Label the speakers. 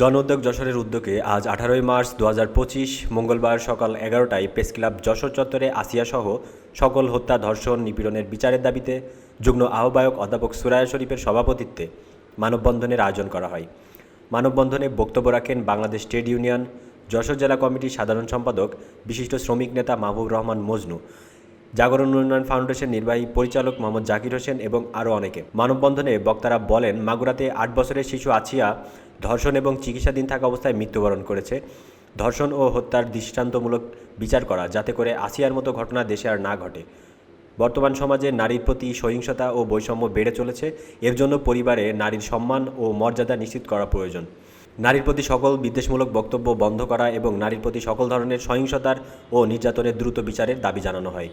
Speaker 1: জন উদ্যোগ যশোরের উদ্যোগে আজ আঠারোই মার্চ দু মঙ্গলবার সকাল এগারোটায় প্রেস ক্লাব যশোর চত্বরে আসিয়াসহ সকল হত্যা, ধর্ষণ, নিপীড়নের বিচারের দাবিতে যুগ্ম আহ্বায়ক অধ্যাপক সুরায়া শরীফের সভাপতিত্বে মানববন্ধনের আয়োজন করা হয়। মানববন্ধনে বক্তব্য রাখেন বাংলাদেশ ট্রেড ইউনিয়ন, যশোর জেলা কমিটির সাধারণ সম্পাদক, বিশিষ্ট শ্রমিক নেতা মাহবুব রহমান মজনু। জাগরণ উন্নয়ন ফাউন্ডেশন নির্বাহী পরিচালক মোহাম্মদ জাকির হোসেন এবং আরও অনেকে। মানববন্ধনে বক্তারা বলেন, মাগুরাতে আট বছরের শিশু আছিয়া ধর্ষণ এবং চিকিৎসাধীন থাকা অবস্থায় মৃত্যুবরণ করেছে। ধর্ষণ ও হত্যার দৃষ্টান্তমূলক বিচার করা, যাতে করে আসিয়ার মতো ঘটনা দেশে আর না ঘটে। বর্তমান সমাজে নারীর প্রতি সহিংসতা ও বৈষম্য বেড়ে চলেছে। এর জন্য পরিবারে নারীর সম্মান ও মর্যাদা নিশ্চিত করা প্রয়োজন। নারীর প্রতি সকল বিদ্বেষমূলক বক্তব্য বন্ধ করা এবং নারীর প্রতি সকল ধরনের সহিংসতার ও নির্যাতনের দ্রুত বিচারের দাবি জানানো হয়।